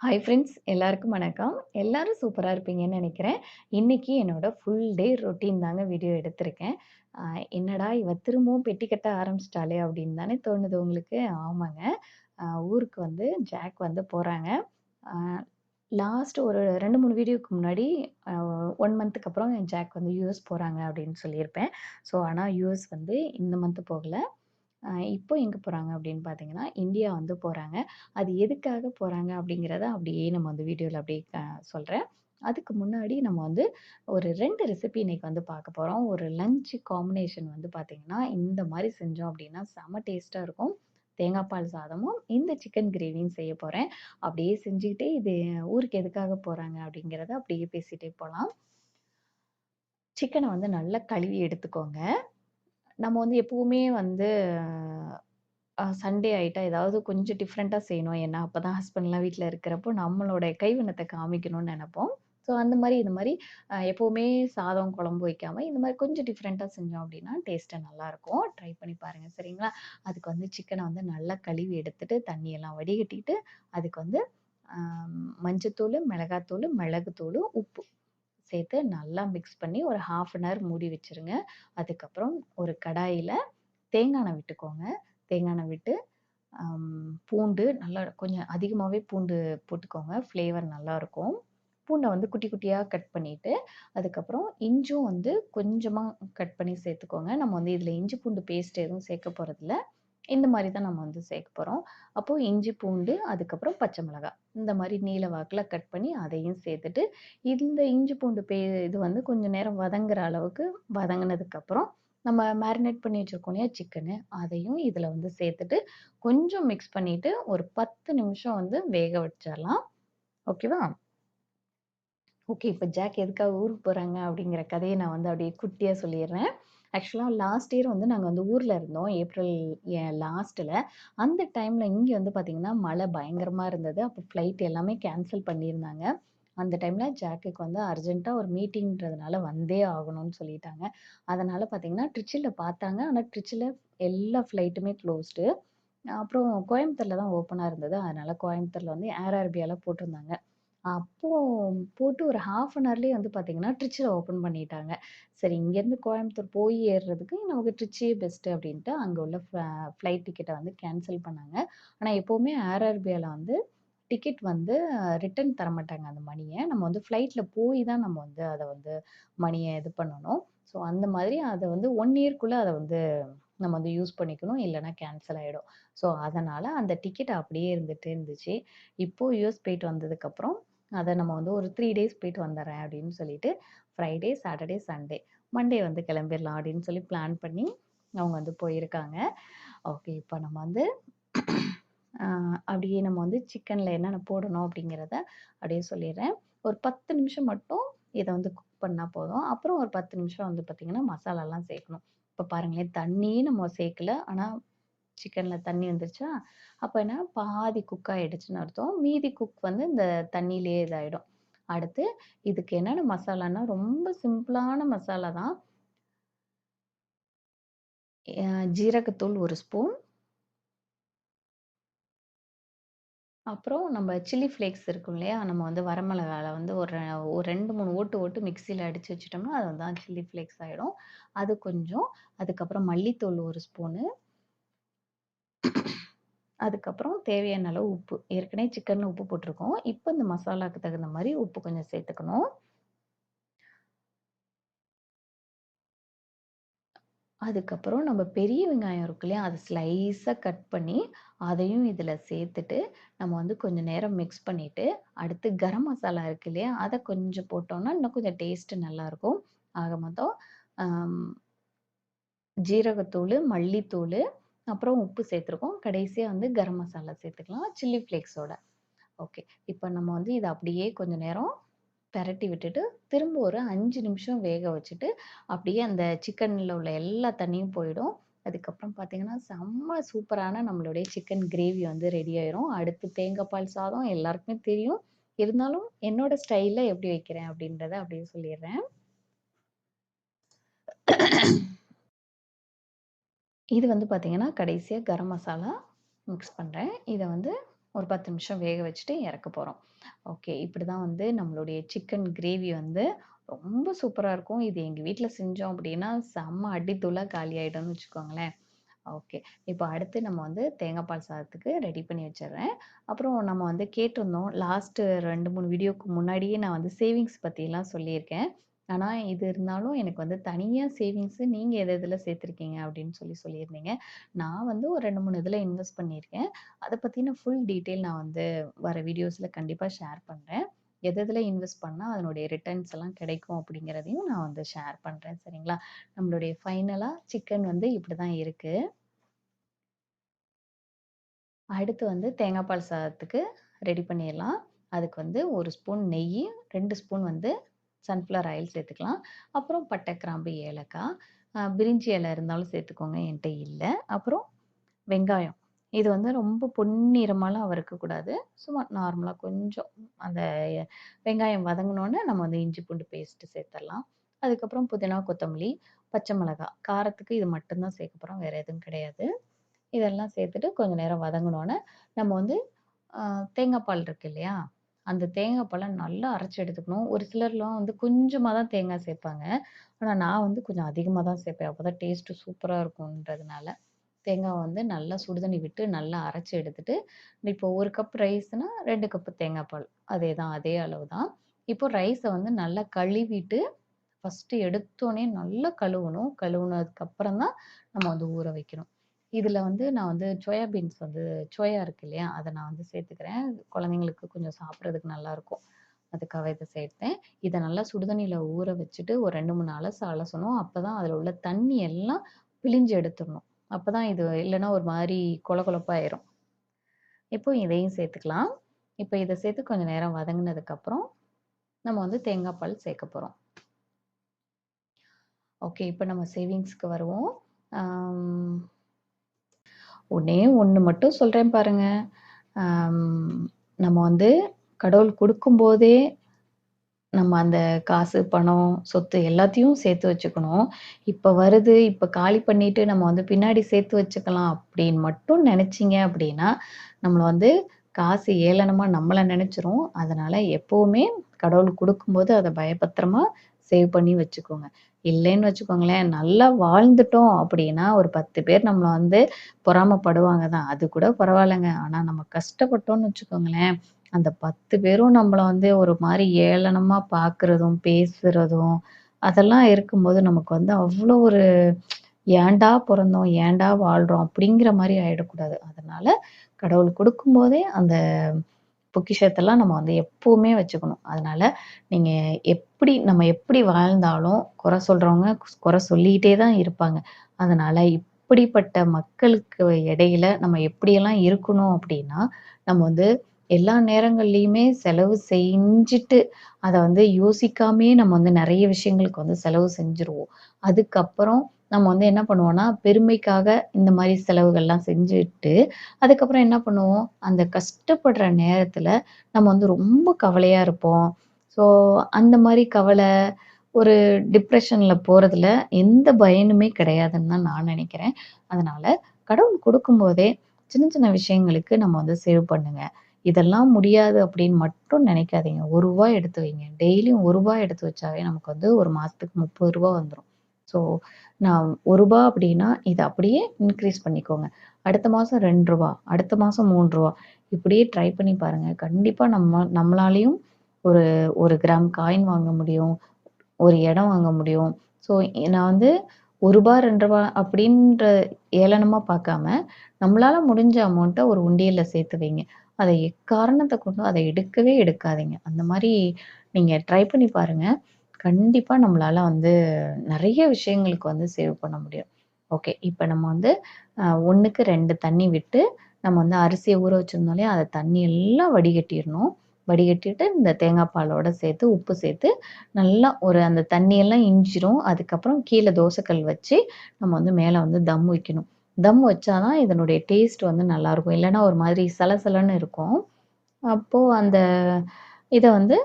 Hi friends எல்லாருக்கும் வணக்கம். எல்லாரும் சூப்பராக இருப்பீங்கன்னு நினைக்கிறேன் இன்றைக்கி என்னோட ஃபுல் டே ரொட்டீன் தாங்க வீடியோ எடுத்திருக்கேன். என்னடா இவ திரும்பவும் பெட்டி கட்ட ஆரம்பிச்சிட்டாலே அப்படின்னு தானே தோணுது உங்களுக்கு? ஆமாங்க. ஊருக்கு வந்து ஜாக் வந்து போகிறாங்க லாஸ்ட் ஒரு 2, 3 வீடியோக்கு முன்னாடி ஒன் மந்த்துக்கு அப்புறம் ஜாக் வந்து யூஎஸ் போகிறாங்க அப்படின்னு சொல்லியிருப்பேன். ஸோ ஆனால் யூஎஸ் வந்து இந்த மந்த்து போகலை இப்போ எங்கே போகிறாங்க அப்படின்னு பார்த்தீங்கன்னா, இந்தியா வந்து போகிறாங்க அது எதுக்காக போகிறாங்க அப்படிங்கிறத அப்படியே நம்ம வந்து வீடியோவில் அப்படியே சொல்கிறேன் அதுக்கு முன்னாடி நம்ம வந்து ஒரு ரெண்டு ரெசிபி இன்னைக்கு வந்து பார்க்க போகிறோம் ஒரு லஞ்ச் காம்பினேஷன் வந்து பார்த்தீங்கன்னா, இந்த மாதிரி செஞ்சோம் அப்படின்னா செம டேஸ்ட்டாக இருக்கும். தேங்காய் பால் சாதமும், இந்த சிக்கன் கிரேவியும் செய்ய போகிறேன் அப்படியே செஞ்சுக்கிட்டே இது ஊருக்கு எதுக்காக போகிறாங்க அப்படிங்கிறத அப்படியே பேசிகிட்டே போகலாம் சிக்கனை வந்து நல்லா கழுவி எடுத்துக்கோங்க. நம்ம வந்து எப்பவுமே வந்து அ சண்டே ஆயிட்டா ஏதாவது கொஞ்சம் டிஃப்ரெண்ட்டா செய்யணும். ஏன்னா, அப்பதான் ஹஸ்பண்ட்லாம் வீட்ல இருக்கிறப்போ நம்மளோட கைவண்ணத்த காமிக்கணும்னு நெனைப்போம். ஸோ அந்த மாரி இந்த மாரி அ எப்பவுமே சாதம், குழம்பு வைக்காம இந்த மாரி கொஞ்சம் டிஃப்ரெண்ட்டா செஞ்சோம் அப்படின்னா, டேஸ்ட்டு நல்லாருக்கும். ட்ரை பண்ணி பாருங்க. சரிங்களா? அதுக்கு வந்து சிக்கன வந்து நல்லா கழுவி எடுத்துட்டு, தண்ணியெல்லாம் வடிகட்டிட்டு, அதுக்கு வந்து அ மஞ்சத்தூளு, மிளகாத்தூளு, மிளகுத்தூளு, உப்பு சேர்த்து நல்லா மிக்ஸ் பண்ணி ஒரு 1/2 அன் ஹவர் மூடி வச்சுருங்க. அதுக்கப்புறம் ஒரு கடாயில் தேங்காய் எண்ணெய் விட்டுக்கோங்க. தேங்காய் எண்ணெய் விட்டு பூண்டு நல்லா கொஞ்சம் அதிகமாகவே பூண்டு போட்டுக்கோங்க. ஃப்ளேவர் நல்லாயிருக்கும் பூண்டை வந்து குட்டி குட்டியாக கட் பண்ணிவிட்டு அதுக்கப்புறம் இஞ்சும் வந்து கொஞ்சமாக கட் பண்ணி சேர்த்துக்கோங்க. நம்ம வந்து இதில் இஞ்சி பூண்டு பேஸ்ட் எதுவும் சேர்க்க போகிறதில்ல இந்த மாதிரி தான் நம்ம வந்து சேர்க்க போகிறோம் அப்போது இஞ்சி, பூண்டு, அதுக்கப்புறம் பச்சை மிளகாய். இந்த மாதிரி நீல வாக்கில் கட் பண்ணி அதையும் சேர்த்துட்டு, இந்த இஞ்சி பூண்டு பே இது வந்து கொஞ்சம் நேரம் வதங்குற அளவுக்கு வதங்கினதுக்கப்புறம் நம்ம மேரினேட் பண்ணி வச்சுருக்கோம் இல்லையா சிக்கனு, அதையும் இதில் வந்து சேர்த்துட்டு, கொஞ்சம் மிக்ஸ் பண்ணிட்டு, ஒரு 10 நிமிஷம் வந்து வேக வச்சிடலாம் ஓகேவா? ஓகே. இப்போ ஜாக் எதுக்காக ஊருக்கு போகிறாங்க அப்படிங்கிற கதையை நான் வந்து அப்படியே குட்டியாக சொல்லிடுறேன் ஆக்சுவலாக லாஸ்ட் இயர் வந்து நாங்கள் வந்து ஊரில் இருந்தோம். ஏப்ரல் லாஸ்ட்டில் அந்த டைமில் இங்கே வந்து பார்த்திங்கன்னா மழை பயங்கரமாக இருந்தது. அப்போ ஃப்ளைட் எல்லாமே கேன்சல் பண்ணியிருந்தாங்க. அந்த டைமில் ஜாக்குக்கு வந்து அர்ஜென்ட்டாக ஒரு மீட்டிங்ன்றதுனால வந்தே ஆகணும்னு சொல்லிட்டாங்க. அதனால் பார்த்திங்கன்னா ட்ரிச்சில பார்த்தாங்க. ஆனால் ட்ரிச்சில் எல்லா ஃப்ளைட்டுமே க்ளோஸ்டு அப்புறம் கோயம்புத்தூரில் தான் ஓப்பனாக இருந்தது. அதனால் கோயம்புத்தூரில் வந்து ஏர் அரேபியாவில் போட்டிருந்தாங்க. அப்போ போட்டு ஒரு 1/2 அன் ஹவர்லேயே வந்து பார்த்தீங்கன்னா, ட்ரிச்சில் ஓப்பன் பண்ணிட்டாங்க. சரி இங்கேருந்து கோயம்புத்தூர் போய் ஏறுறதுக்கு நமக்கு ட்ரிச்சியே பெஸ்ட்டு அப்படின்ட்டு அங்கே உள்ள ஃப்ளைட் டிக்கெட்டை வந்து கேன்சல் பண்ணாங்க. ஆனால் எப்போவுமே ஏர் வந்து டிக்கெட் வந்து ரிட்டர்ன் தரமாட்டாங்க அந்த மணியை நம்ம வந்து ஃப்ளைட்டில் போய் தான் நம்ம வந்து அதை வந்து மணியை இது பண்ணணும். ஸோ அந்த மாதிரி அதை வந்து ஒன் இயர்க்குள்ளே அதை வந்து நம்ம வந்து யூஸ் பண்ணிக்கணும். இல்லைனா கேன்சல் ஆகிடும் ஸோ அதனால் அந்த டிக்கெட் அப்படியே இருந்துகிட்டே இருந்துச்சு. இப்போது யூஎஸ் போயிட்டு வந்ததுக்கப்புறம், அதை நம்ம வந்து ஒரு த்ரீ டேஸ் போயிட்டு வந்துடுறேன் அப்படின்னு சொல்லிட்டு, ஃப்ரைடே, சாட்டர்டே, சண்டே, மண்டே வந்து கிளம்பிடலாம் அப்படின்னு சொல்லி பிளான் பண்ணி அவங்க வந்து போயிருக்காங்க. ஓகே. இப்போ நம்ம வந்து அப்படியே நம்ம வந்து சிக்கனில் என்னென்ன போடணும் அப்படிங்கிறத அப்படியே சொல்லிடுறேன் ஒரு 10 நிமிஷம் மட்டும் இதை வந்து குக் பண்ணால் போதும். அப்புறம் ஒரு 10 நிமிஷம் வந்து பார்த்திங்கன்னா மசாலாலாம் சேர்க்கணும். இப்போ பாருங்களேன் தண்ணியும் நம்ம சேர்க்கல. ஆனால் சிக்கனில் தண்ணி வந்துருச்சா, அப்போ என்ன பாதி குக் ஆகிடுச்சுன்னு அர்த்தம். மீதி குக் வந்து இந்த தண்ணியிலேயே இதாயிடும். அடுத்து இதுக்கு என்னென்ன மசாலான்னா, ரொம்ப சிம்பிளான மசாலா தான். ஜீரகத்தூள் ஒரு ஸ்பூன். அப்புறம் நம்ம சில்லி ஃப்ளேக்ஸ் இருக்கும் இல்லையா? நம்ம வந்து வரமிளகாவில் வந்து ஒரு ஒரு 2, 3 ஓட்டு ஓட்டு மிக்சியில் அடித்து வச்சுட்டோம்னா, அது தான் சில்லி ஃப்ளேக்ஸ் ஆகிடும் அது கொஞ்சம். அதுக்கப்புறம் மல்லித்தூள் ஒரு ஸ்பூனு. அதுக்கப்புறம் தேவையான அளவு உப்பு. ஏற்கனவே சிக்கனில் உப்பு போட்டிருக்கோம். இப்போ இந்த மசாலாக்கு தகுந்த மாதிரி உப்பு கொஞ்சம் சேர்த்துக்கணும். அதுக்கப்புறம் நம்ம பெரிய வெங்காயம் இருக்கு இல்லையா? அதை ஸ்லைஸாக கட் பண்ணி, அதையும் இதில் சேர்த்துட்டு, நம்ம வந்து கொஞ்சம் நேரம் மிக்ஸ் பண்ணிவிட்டு அடுத்து கரம் மசாலா இருக்கு இல்லையா? அதை கொஞ்சம் போட்டோம்னா, இன்னும் கொஞ்சம் டேஸ்ட்டு நல்லாயிருக்கும் ஆக மொத்தம் ஜீரகத்தூள் மல்லித்தூள் அப்புறம் உப்பு சேர்த்துருக்கோம். கடைசியாக வந்து கரம் மசாலா சேர்த்துக்கலாம். சில்லி ஃப்ளேக்ஸோட. ஓகே. இப்போ நம்ம வந்து இதை அப்படியே கொஞ்ச நேரம் பெரட்டி விட்டுட்டு, திரும்ப ஒரு அஞ்சு நிமிஷம் வேக வச்சுட்டு, அப்படியே அந்த சிக்கனில் உள்ள எல்லா தண்ணியும் போயிடும். அதுக்கப்புறம் பார்த்தீங்கன்னா, செம்ம சூப்பரான நம்மளுடைய சிக்கன் கிரேவி வந்து ரெடி ஆயிரும். அடுத்து தேங்காய் பால் சாதம் எல்லாருக்குமே தெரியும். இருந்தாலும் என்னோட ஸ்டைலில் எப்படி வைக்கிறேன் அப்படின்றத அப்படியே சொல்லிடுறேன் இது வந்து பார்த்தீங்கன்னா, கடைசியாக கரம் மசாலா மிக்ஸ் பண்ணுறேன் இதை வந்து ஒரு 10 நிமிஷம் வேக வச்சுட்டு இறக்க போகிறோம் ஓகே. இப்படிதான் வந்து நம்மளுடைய சிக்கன் கிரேவி வந்து ரொம்ப சூப்பராக இருக்கும். இது எங்கள் வீட்டில் செஞ்சோம் அப்படின்னா, செம்ம அடித்தூளா காலியாயிடும்னு வச்சுக்கோங்களேன். ஓகே. இப்போ அடுத்து நம்ம வந்து தேங்காய் பால் சாதத்துக்கு ரெடி பண்ணி வச்சிடுறேன் அப்புறம் நம்ம வந்து கேட்டிருந்தோம். லாஸ்ட்டு ரெண்டு மூணு வீடியோக்கு முன்னாடியே நான் வந்து சேவிங்ஸ் பற்றிலாம் சொல்லியிருக்கேன். ஆனா, இது இருந்தாலும் எனக்கு வந்து தனியா சேவிங்ஸ் நீங்க எது எதுல சேர்த்துருக்கீங்க அப்படின்னு சொல்லி சொல்லியிருந்தீங்க. நான் வந்து ஒரு 2, 3 இதுல இன்வெஸ்ட் பண்ணியிருக்கேன். அத பத்தின ஃபுல் டீட்டெயில் நான் வந்து வர வீடியோஸ்ல கண்டிப்பா ஷேர் பண்றேன். எது எதுல இன்வெஸ்ட் பண்ணா அதனுடைய ரிட்டர்ன்ஸ் எல்லாம் கிடைக்கும் அப்படிங்கிறதையும் நான் வந்து ஷேர் பண்றேன். சரிங்களா? நம்மளுடைய ஃபைனலா சிக்கன் வந்து இப்படிதான் இருக்கு. அடுத்து வந்து தேங்காய் பால் சாதத்துக்கு ரெடி பண்ணிறலாம். அதுக்கு வந்து 1 ஸ்பூன் நெய்யி, 2 ஸ்பூன் வந்து சன்ஃப்ளவர் ஆயில் சேர்த்துக்கலாம். அப்புறம் பட்டை, கிராம்பு, ஏலக்காய், பிரிஞ்சி இலை இருந்தாலும் சேர்த்துக்கோங்க. என்கிட்ட இல்லை அப்புறம் வெங்காயம். இது வந்து ரொம்ப பொன்னிறமாலாம் வறுக்கக்கூடாது. சும்மா நார்மலாக கொஞ்சம் அந்த வெங்காயம் வதங்கினோன்னே நம்ம வந்து இஞ்சி பூண்டு பேஸ்ட்டு சேர்த்துடலாம் அதுக்கப்புறம் புதினா, கொத்தமல்லி, பச்சை மிளகாய். காரத்துக்கு இது மட்டும்தான் சேர்க்க போகிறோம் வேறு எதுவும் கிடையாது. இதெல்லாம் சேர்த்துட்டு கொஞ்சம் நேரம் வதங்கினோன்னே நம்ம வந்து தேங்காய் பால் இருக்கு இல்லையா? அந்த தேங்காய் பழம் நல்லா அரைச்சி எடுத்துக்கணும். ஒரு சிலர்லாம் வந்து கொஞ்சமாக தான் தேங்காய் சேர்ப்பாங்க. ஆனால் நான் வந்து கொஞ்சம் அதிகமாக தான் சேர்ப்பேன். அப்போ தான் டேஸ்ட்டு சூப்பராக இருக்கும்ன்றதுனால. தேங்காய் வந்து நல்லா சுடுதண்ணி விட்டு நல்லா அரைச்சி எடுத்துட்டு, இப்போ ஒரு கப் ரைஸ்னா ரெண்டு கப்பு தேங்காய் பால். அதேதான் அதே அளவு தான். இப்போ ரைஸை வந்து நல்லா கழுவிட்டு, ஃபர்ஸ்ட்டு எடுத்தோடனே நல்லா கழுவணும். கழுவுனதுக்கப்புறம் தான் நம்ம வந்து ஊற வைக்கணும். இதில் வந்து நான் வந்து சோயா பீன்ஸ் வந்து சோயா இருக்கு இல்லையா? அதை நான் வந்து சேர்த்துக்கிறேன். குழந்தைங்களுக்கு கொஞ்சம் சாப்பிட்றதுக்கு நல்லாயிருக்கும் அதுக்காக இதை சேர்த்தேன். இதை நல்லா சுடுதண்ணியில் ஊற வச்சுட்டு ஒரு 2, 3 அலசு அலசணும். அப்பதான் அதில் உள்ள தண்ணி எல்லாம் பிழிஞ்சு எடுத்துடணும் அப்போ தான் இது இல்லைன்னா ஒரு மாதிரி கொழ கொழப்பாயிரும். இப்போ இதையும் சேர்த்துக்கலாம். இப்போ இதை சேர்த்து கொஞ்சம் நேரம் வதங்கினதுக்கப்புறம் நம்ம வந்து தேங்காய் பால் சேர்க்க போகிறோம் ஓகே. இப்போ நம்ம சேவிங்ஸ்க்கு வருவோம். ஒன்னே ஒன்று மட்டும் சொல்கிறேன் பாருங்க. நம்ம வந்து கடவுள் கொடுக்கும்போதே நம்ம அந்த காசு, பணம், சொத்து எல்லாத்தையும் சேர்த்து வச்சுக்கணும். இப்போ வருது, இப்போ காலி பண்ணிட்டு நம்ம வந்து பின்னாடி சேர்த்து வச்சுக்கலாம் அப்படின்னு மட்டும் நினச்சிங்க அப்படின்னா, நம்மளை வந்து காசு ஏளனமாக நம்மளை நெனச்சுரும். அதனால எப்பவுமே கடவுள் கொடுக்கும்போது அதை பயபத்திரமா சேவ் பண்ணி வச்சுக்கோங்க. இல்லைன்னு வச்சுக்கோங்களேன், நல்லா வாழ்ந்துட்டோம் அப்படின்னா, ஒரு 10 பேர் நம்மள வந்து பொறாமப்படுவாங்க தான். அது கூட பரவாயில்லங்க. ஆனா நம்ம கஷ்டப்பட்டோம்னு வச்சுக்கோங்களேன், அந்த 10 பேரும் நம்மள வந்து ஒரு மாரி ஏளனமா பார்க்குறதும், பேசுறதும், அதெல்லாம் இருக்கும்போது நமக்கு வந்து அவ்வளோ ஒரு ஏன்டா பொறந்தோம்? ஏன்டா வாழ்றோம்? அப்படிங்கிற மாரி ஆயிடக்கூடாது. அதனால கடவுள் குடுக்கும்போதே அந்த பொக்கிஷத்தெல்லாம் நம்ம வந்து எப்பவுமே வச்சுக்கணும். அதனால நீங்க எப்படி நம்ம எப்படி வாழ்ந்தாலும் குறை சொல்றவங்க குறை சொல்லிக்கிட்டே தான் இருப்பாங்க. அதனால இப்படிப்பட்ட மக்களுக்கு இடையில நம்ம எப்படியெல்லாம் இருக்கணும் அப்படின்னா, நம்ம வந்து எல்லா நேரங்கள்லையுமே செலவு செஞ்சுட்டு, அதை வந்து யோசிக்காமே நம்ம வந்து நிறைய விஷயங்களுக்கு வந்து செலவு செஞ்சுருவோம். அதுக்கப்புறம் நம்ம வந்து என்ன பண்ணுவோம்னா, பெருமைக்காக இந்த மாதிரி செலவுகள்லாம் செஞ்சுட்டு, அதுக்கப்புறம் என்ன பண்ணுவோம், அந்த கஷ்டப்படுற நேரத்துல நம்ம வந்து ரொம்ப கவலையா இருப்போம். ஸோ அந்த மாதிரி கவலை, ஒரு டிப்ரெஷனில் போகிறதுல எந்த பயனுமே கிடையாதுன்னு தான் நான் நினைக்கிறேன் அதனால் கடவுள் கொடுக்கும்போதே சின்ன சின்ன விஷயங்களுக்கு நம்ம வந்து சேவ் பண்ணுங்க. இதெல்லாம் முடியாது அப்படின்னு மட்டும் நினைக்காதீங்க ஒரு ரூபாய் எடுத்து வைங்க. டெய்லியும் ஒரு ரூபாய் எடுத்து வச்சாவே நமக்கு வந்து ஒரு மாதத்துக்கு முப்பது ரூபா வந்துடும் ஸோ நான் ஒரு ரூபா அப்படின்னா, இதை அப்படியே இன்க்ரீஸ் பண்ணிக்கோங்க. அடுத்த மாதம் ரெண்டு ரூபா அடுத்த மாதம் மூன்று ரூபா இப்படியே ட்ரை பண்ணி பாருங்கள் கண்டிப்பாக நம்ம நம்மளாலையும் ஒரு ஒரு கிராம் காயின் வாங்க முடியும். ஒரு இடம் வாங்க முடியும். ஸோ நான் வந்து ஒரு ரூபா ரெண்டு ரூபா அப்படின்ற ஏளனமாக பார்க்காம, நம்மளால முடிஞ்ச அமௌண்ட்டை ஒரு உண்டியலில் சேர்த்து வைங்க. அதை எக்காரணத்தை கொண்டும் அதை எடுக்கவே எடுக்காதீங்க. அந்த மாதிரி நீங்கள் ட்ரை பண்ணி பாருங்க. கண்டிப்பாக நம்மளால வந்து நிறைய விஷயங்களுக்கு வந்து சேவ் பண்ண முடியும். ஓகே. இப்போ நம்ம வந்து ஒன்றுக்கு ரெண்டு தண்ணி விட்டு, நம்ம வந்து அரிசியை ஊற வச்சுருந்தாலே அதை தண்ணி எல்லாம் வடிகட்டிடணும் வடிகட்டிட்டு இந்த தேங்காய் பாலோட சேர்த்து, உப்பு சேர்த்து நல்லா ஒரு அந்த தண்ணியெல்லாம் இஞ்சிரும். அதுக்கப்புறம் கீழே தோசைக்கல் வச்சு, நம்ம வந்து மேலே வந்து தம் வைக்கணும். தம் வச்சாதான் இதனுடைய டேஸ்ட் வந்து நல்லாயிருக்கும் இல்லைன்னா ஒரு மாதிரி சலசலன்னு இருக்கும். அப்போது அந்த இதை வந்து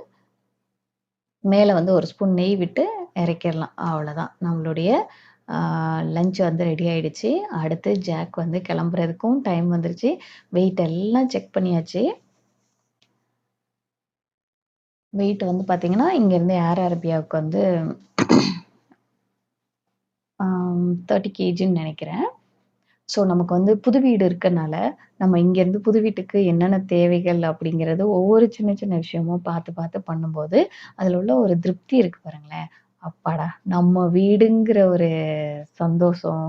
மேலே வந்து ஒரு ஸ்பூன் நெய் விட்டு இறக்கிடலாம் அவ்வளோதான். நம்மளுடைய லஞ்ச் வந்து ரெடி ஆயிடுச்சு. அடுத்து ஜாக் வந்து கிளம்புறதுக்கும் டைம் வந்துருச்சு. வெயிட் எல்லாம் செக் பண்ணியாச்சு. வெயிட் வந்து பார்த்தீங்கன்னா, இங்கேருந்து ஏர் அரேபியாவுக்கு வந்து தேர்ட்டி கேஜின்னு நினைக்கிறேன் ஸோ நமக்கு வந்து புது வீடு இருக்கனால, நம்ம இங்கேருந்து புது வீட்டுக்கு என்னென்ன தேவைகள் அப்படிங்கிறது ஒவ்வொரு சின்ன சின்ன விஷயமும் பார்த்து பார்த்து பண்ணும்போது, அதில் உள்ள ஒரு திருப்தி இருக்கு பாருங்களேன். அப்பாடா! நம்ம வீடுங்கிற ஒரு சந்தோஷம்.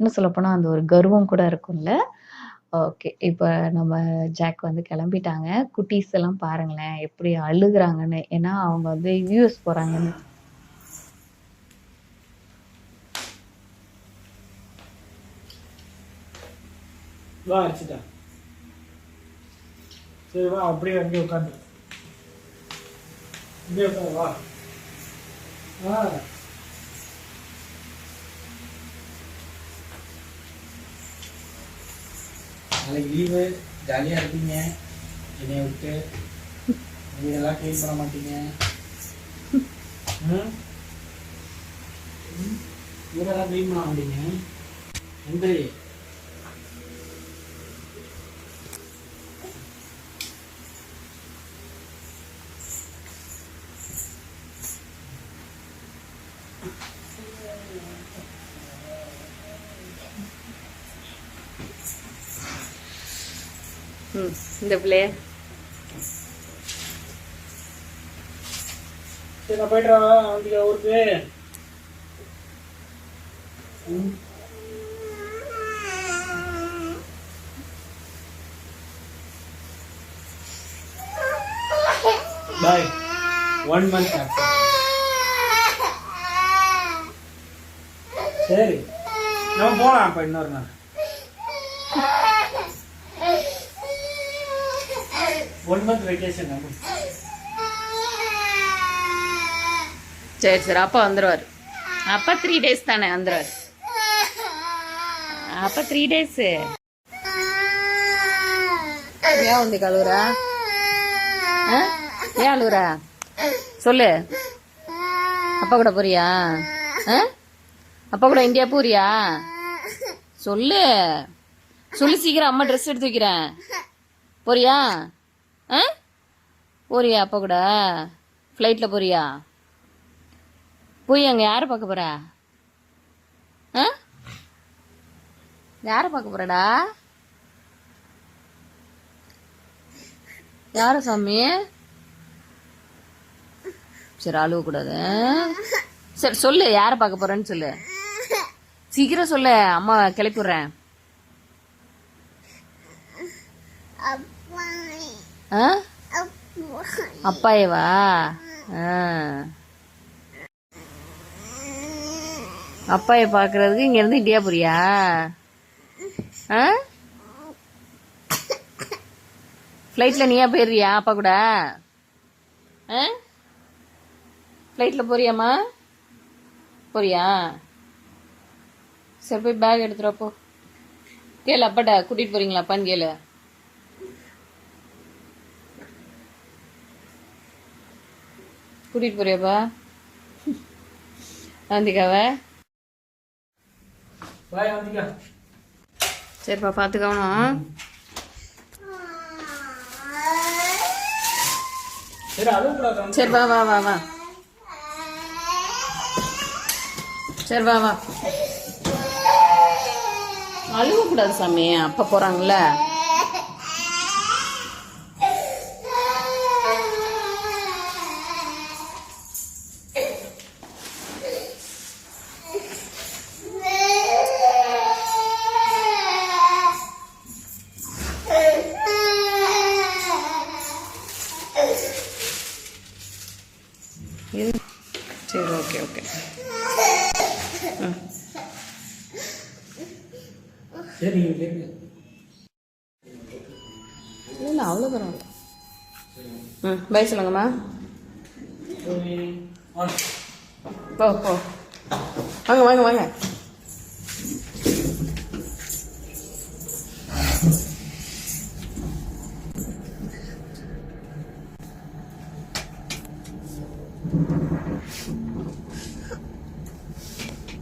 இன்னும் சொல்லப்போனால் அந்த ஒரு கர்வம் கூட இருக்கும்ல. ஓகே. இப்போ நம்ம ஜாக் வந்து கிளம்பிட்டாங்க. குட்டீஸ் எல்லாம் பாருங்களேன், எப்படி அழுகுறாங்கன்னு. ஏன்னா அவங்க வந்து யூஎஸ் போகிறாங்கன்னு வா அரிச்சிட்டா சரி வா அப்படியே அங்கே உட்காந்து இங்கே உட்காந்து வா ஆ நாளைக்கு லீவு ஜாலியாக இருப்பீங்க. என்னைய விட்டு. வீடெல்லாம் க்ளீன் பண்ண மாட்டீங்க. இதெல்லாம் ம்? க்ளீன் பண்ண மாட்டீங்க. நன்றி. இந்த பிள்ளைய. சரி நான் போயிட்டு வரேன் வண்டிக்க ஊருக்கு. ம். பாய் ஒன் மந்த் சரி. நம்ம போலாம் அப்ப இன்னொரு நாள். ஒன் மந்த் வெக்கேஷன் நம்ம சரி, சரி. அப்பா வந்துடுவார் அப்பா த்ரீ டேஸ் தானே வந்துடுவார் அப்பா த்ரீ டேஸு. ஏன் வந்து அழுகுறா? ஆ? ஏன் அழுவுறா சொல்லு. அப்பா கூட போறியா? ஆ? அப்பா கூட இந்தியா போறியா? சொல்லு. சொல்லு சீக்கிரம் அம்மா ட்ரெஸ் எடுத்து வைக்கிறேன். போறியா? ஆ? போறியா அப்போ கூட? ஃப்ளைட்டில் போறியா? போய் அங்கே யாரை பார்க்க போற ஆ? யாரை பார்க்க போறடா யார சாமி சரி அழுவ கூடாது சரி சொல்லு யாரை பார்க்க போறேன்னு சொல்லு சீக்கிரம் சொல்லு அம்மா கிளப்பிடுறேன் அப்பாயவா? ஆ. அப்பாயை பார்க்கறதுக்கு இங்க இருந்து இந்தியா போறியா ஆ? ஃப்ளைட்ல நீயா போயிடுறியா அப்பா கூட? ஆ? ஃப்ளைட்டில் போறியாம்மா? போறியா? சரி போய் பேக் எடுத்துரு போ. கேளு அப்பாட்ட கூட்டிட்டு போறீங்களா அப்பான்னு கேளு. கூட்டிட்டு போறியாப்பா? வந்திக்கா சரிப்பா பார்த்துக்கணும் சரி வா வா வா வா. சரி வா. வா அழுவக்கூடாது சாமி அப்பா போறாங்கல்ல? பை சொல்லுங்கம்மா போ போ. வாங்க வாங்க வாங்க.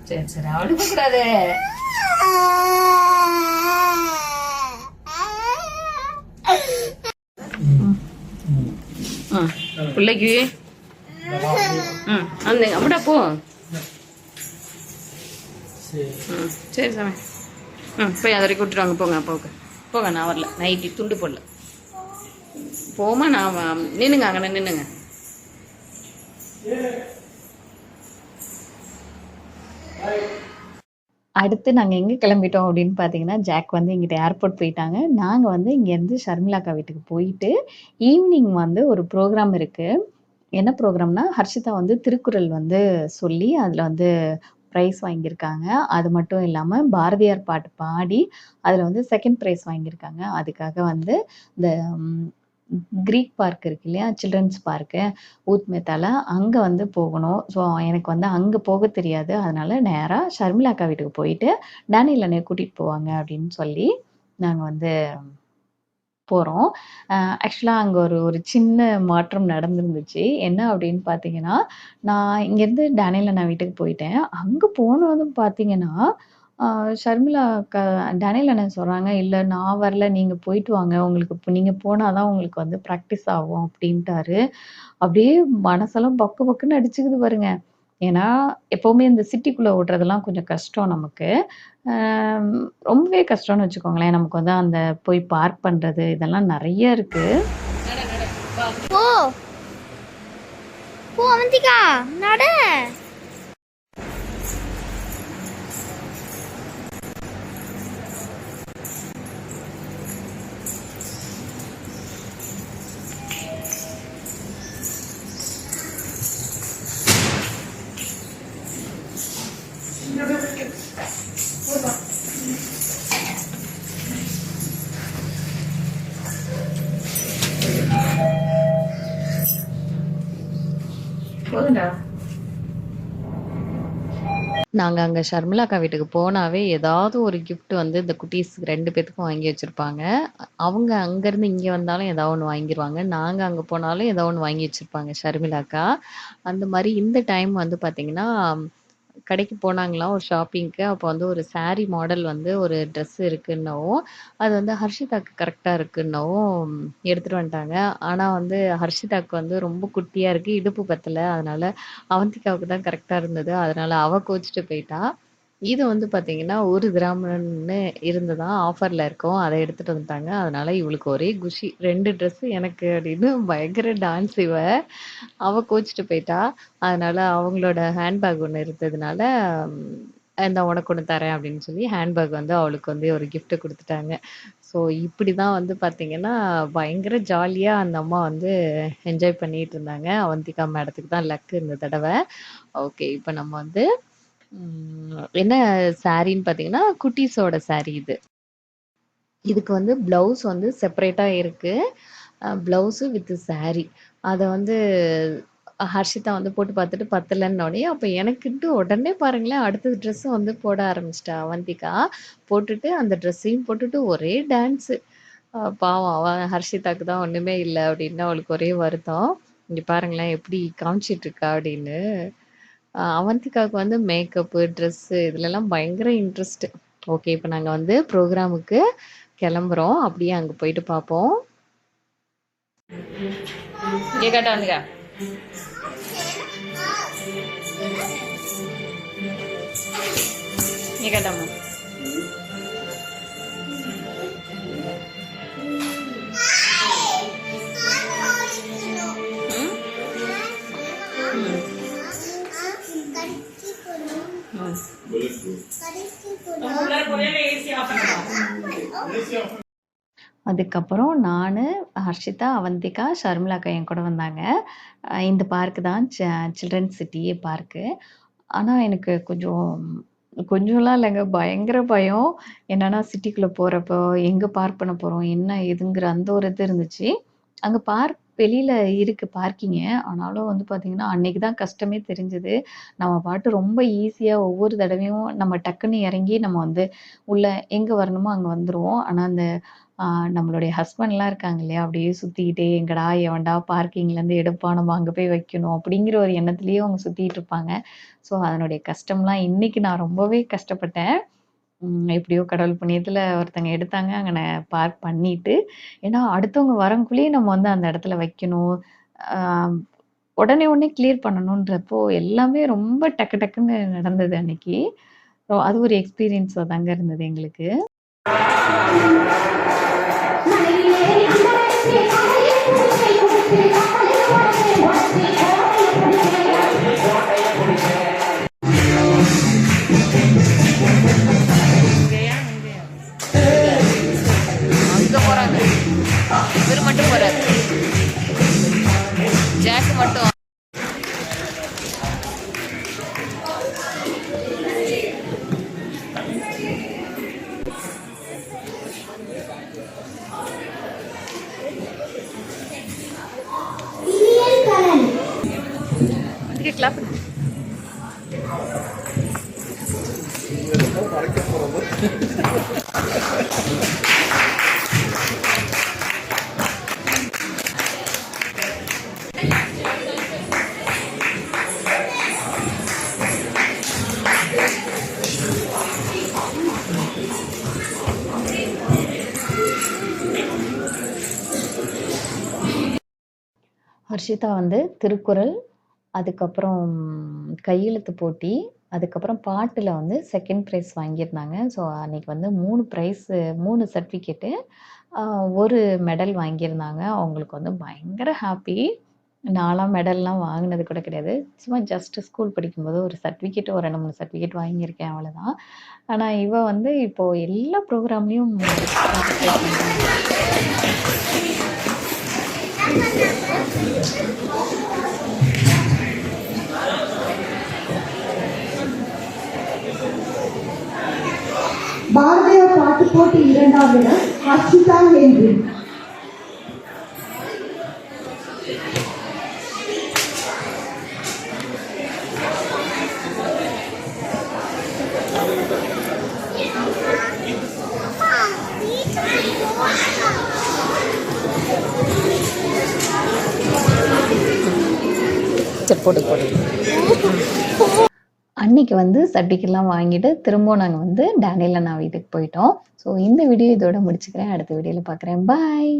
சரி சரி அழுக கூடாது பிள்ளைக்கு? ம் அந்த அப்படியா போ. சரி ம் சரி சாமி. ம் போய் அதை வரைக்கும் விட்டுருவாங்க போங்க அப்பாவுக்கு. போங்க நான் வரல. நைட்டி துண்டு போடல. போமா நான் நின்னுங்க அங்கே நின்னுங்க. அடுத்து நாங்கள் எங்கே கிளம்பிட்டோம் அப்படின்னு பார்த்தீங்கன்னா, ஜாக் வந்து எங்கிட்ட ஏர்போர்ட் போயிட்டாங்க. நாங்கள் வந்து இங்கேருந்து ஷர்மிளாக்கா வீட்டுக்கு போயிட்டு, ஈவினிங் வந்து ஒரு ப்ரோக்ராம் இருக்குது என்ன ப்ரோக்ராம்னா ஹர்ஷிதா வந்து திருக்குறள் வந்து சொல்லி, அதில் வந்து ப்ரைஸ் வாங்கியிருக்காங்க. அது மட்டும் இல்லாமல் பாரதியார் பாட்டு பாடி, அதில் வந்து செகண்ட் ப்ரைஸ் வாங்கியிருக்காங்க. அதுக்காக வந்து இந்த கிரீக் பார்க் இருக்கு இல்லையா? சில்ட்ரன்ஸ் பார்க்கு, ஊத் மேத்தால வந்து போகணும். ஸோ எனக்கு வந்து அங்கே போக தெரியாது. அதனால ஷர்மிளா அக்கா வீட்டுக்கு போயிட்டு, டேனியல் அண்ணய கூட்டிட்டு போவாங்க அப்படின்னு சொல்லி, நாங்கள் வந்து போகிறோம் ஆக்சுவலாக அங்கே ஒரு ஒரு சின்ன மாற்றம் நடந்துருந்துச்சு என்ன அப்படின்னு பார்த்தீங்கன்னா, நான் இங்கேருந்து டேனியில் நான் வீட்டுக்கு போயிட்டேன். அங்கே போனதும் பார்த்தீங்கன்னா, ஷர்மிளா அக்கா டேனியல் அண்ணன் சொல்றாங்க, "இல்ல நான் வரல. நீங்க போயிட்டு வாங்க. உங்களுக்கு இப்ப நீங்க போனா தான் உங்களுக்கு வந்து பிராக்டிஸ் ஆகும்" அப்படின்ட்டாரு. அப்படியே மனசெல்லாம் பக்கு பக்குன்னு அடிச்சுக்குது பாருங்க. ஏன்னா, எப்பவுமே இந்த சிட்டிக்குள்ள ஓட்டுறதெல்லாம் கொஞ்சம் கஷ்டம் நமக்கு. அ ரொம்பவே கஷ்டம்னு வச்சுக்கோங்களேன். நமக்கு வந்து அந்த போய் பார்க் பண்றது, இதெல்லாம் நெறைய இருக்கு. போ போ அவந்திகா நட நாங்கள் நாங்க அங்க ஷர்மிளாக்கா வீட்டுக்கு போனாவே, ஏதாவது ஒரு கிஃப்ட் வந்து இந்த குட்டீஸ் ரெண்டு பேத்துக்கும் வாங்கி வச்சிருப்பாங்க. அவங்க அங்கேருந்து இங்க வந்தாலும் ஏதாவது ஒண்ணு வாங்கிருவாங்க. நாங்க அங்க போனாலும் ஏதோ ஒண்ணு வாங்கி வச்சிருப்பாங்க ஷர்மிளாக்கா. அந்த மாதிரி இந்த டைம் வந்து பார்த்திங்கன்னா கடைக்கு போனாங்களாம் ஒரு ஷாப்பிங்க்கு. அப்போ வந்து ஒரு சாரி மாடல் வந்து ஒரு ட்ரெஸ் இருக்குன்னவும், அது வந்து ஹர்ஷிதாக்கு கரெக்டாக இருக்குன்னவும் எடுத்துகிட்டு வந்துட்டாங்க. ஆனால் வந்து ஹர்ஷிதாக்கு வந்து ரொம்ப குட்டியாக இருக்குது இடுப்பு பத்தலை அதனால் அவந்திகாவுக்கு தான் கரெக்டாக இருந்தது. அதனால் அவள் கோச்சிட்டு போயிட்டா. இது வந்து பார்த்தீங்கன்னா, 1 கிராம்ன்னு இருந்ததாம். ஆஃபர்ல இருக்கும். அத எடுத்துட்டு வந்துட்டாங்க. அதனால இவளுக்கு ஒரே குஷி. 2 ட்ரெஸ் எனக்கு அப்படின்னு பயங்கர டான்ஸ் இவ. அவ கோச்சிட்டு போயிட்டா. அதனால அவங்களோட ஹேண்ட்பேக் ஒண்ணு இருந்ததுனால, ம் "இந்தா உனக்கு ஒண்ணு தரேன்" அப்படின்னு சொல்லி ஹேண்ட்பேக் வந்து அவளுக்கு வந்து ஒரு கிஃப்ட் குடுத்துட்டாங்க. ஸோ இப்படிதான் வந்து பார்த்தீங்கன்னா, பயங்கர ஜாலியா அந்த அம்மா வந்து என்ஜாய் பண்ணிட்டு இருந்தாங்க. அவந்திகா மேடத்துக்கு தான் லக்கு இந்த தடவ. ஓகே. இப்ப நம்ம வந்து என்ன சாரின்னு பார்த்தீங்கன்னா, குட்டீஸோட சாரி இது. இதுக்கு வந்து ப்ளவுஸ் வந்து செப்பரேட்டாக இருக்குது ப்ளவுஸு வித் சாரி. அதை வந்து ஹர்ஷிதா வந்து போட்டு பார்த்துட்டு பத்தலன்னோனயே, அப்போ எனக்குன்ட்டு உடனே பாருங்களேன், அடுத்த ட்ரெஸ்ஸும் வந்து போட ஆரம்பிச்சிட்டா அவந்திகா. போட்டுட்டு அந்த ட்ரெஸ்ஸையும் போட்டுட்டு ஒரே டான்ஸு. பாவம் அவன் ஹர்ஷிதாக்கு தான் ஒன்றுமே இல்லை அப்படின்னு அவளுக்கு ஒரே வருத்தம். இங்கே பாருங்களேன் எப்படி காமிச்சிட்டு இருக்கா அப்படின்னு. அ அவந்திகாவுக்கு வந்து மேக்கப்பு, ட்ரெஸ்ஸு இதுலலாம் பயங்கர இன்ட்ரெஸ்ட். ஓகே. இப்போ நாங்கள் வந்து ப்ரோக்ராமுக்கு கிளம்புறோம் அப்படியே அங்கே போயிட்டு பார்ப்போம். இங்க கேட்டா கேட்டாமா அதுக்கப்புறம் நான் ஹர்ஷிதா, அவந்திகா, ஷர்மிளாக்கா என் கூட வந்தாங்க. இந்த பார்க்கு தான் ச சில்ட்ரன்ஸ் சிட்டியே பார்க்கு. ஆனால் எனக்கு கொஞ்சம் கொஞ்சம்லாம் இல்லைங்க பயங்கர பயம். என்னன்னா சிட்டிக்குள்ளே போகிறப்போ எங்கே பார்க் பண்ண போகிறோம் என்ன ஏதுங்கிற அந்த ஒரு இது இருந்துச்சு. அங்கே பார்க் வெளியில் இருக்குது பார்க்கிங்கு. ஆனாலும் வந்து பார்த்தீங்கன்னா, அன்றைக்கி தான் கஷ்டமே தெரிஞ்சது. நம்ம பாட்டு ரொம்ப ஈஸியாக ஒவ்வொரு தடவையும் நம்ம டக்குன்னு இறங்கி நம்ம வந்து உள்ளே எங்கே வரணுமோ அங்கே வந்துருவோம். ஆனால் அந்த நம்மளுடைய ஹஸ்பண்ட்லாம் இருக்காங்க இல்லையா? அப்படியே சுற்றிக்கிட்டே எங்கடா எவன்டா பார்க்கிங்லேருந்து எடுப்பான் நம்ம அங்கே போய் வைக்கணும். அப்படிங்கிற ஒரு எண்ணத்துலேயே அவங்க சுற்றிட்டு இருப்பாங்க. ஸோ அதனுடைய கஷ்டம்லாம் இன்னைக்கு நான் ரொம்பவே கஷ்டப்பட்டேன். எப்படியோ கடவுள் புண்ணியத்தில் ஒருத்தங்க எடுத்தாங்க அங்கே பார்க் பண்ணிட்டு ஏன்னா அடுத்தவங்க வரக்குள்ளேயே நம்ம வந்து அந்த இடத்துல வைக்கணும். உடனே உடனே கிளியர் பண்ணணுன்றப்போ எல்லாமே ரொம்ப டக்கு டக்குன்னு நடந்தது அன்னைக்கு. ரொ- அது ஒரு எக்ஸ்பீரியன்ஸாக தாங்க இருந்தது எங்களுக்கு. அங்கே ஹர்ஷிதா வந்து திருக்குறள் அதுக்கப்புறம் கையெழுத்து போட்டி அதுக்கப்புறம் பாட்டில் வந்து செகண்ட் ப்ரைஸ் வாங்கியிருந்தாங்க. ஸோ அன்னைக்கு வந்து மூணு ப்ரைஸு மூணு சர்டிஃபிகேட்டு ஒரு மெடல் வாங்கியிருந்தாங்க. அவங்களுக்கு வந்து பயங்கர ஹாப்பி நாலாம் மெடல்லாம் வாங்கினது கூட கிடையாது. சும்மா ஜஸ்ட் ஸ்கூல் படிக்கும்போது ஒரு சர்டிஃபிகேட் ஒரு ரெண்டு மூணு சர்டிஃபிகேட் வாங்கியிருக்கேன் அவ்வளோதான் ஆனால் இவ வந்து இப்போது எல்லா ப்ரோக்ராம்லேயும் பாரதியார் பாட்டு போட்டி இரண்டாம் இடம் அச்சுதான் என்று அன்னைக்கு வந்து சர்டிஃபிகேட்லாம் வாங்கிட்டு திரும்பவும் நாங்கள் வந்து டேனியல் அண்ணா வீட்டுக்கு போயிட்டோம். ஸோ இந்த வீடியோ இதோட முடிச்சுக்கிறேன். அடுத்த வீடியோவில் பார்க்குறேன் பாய்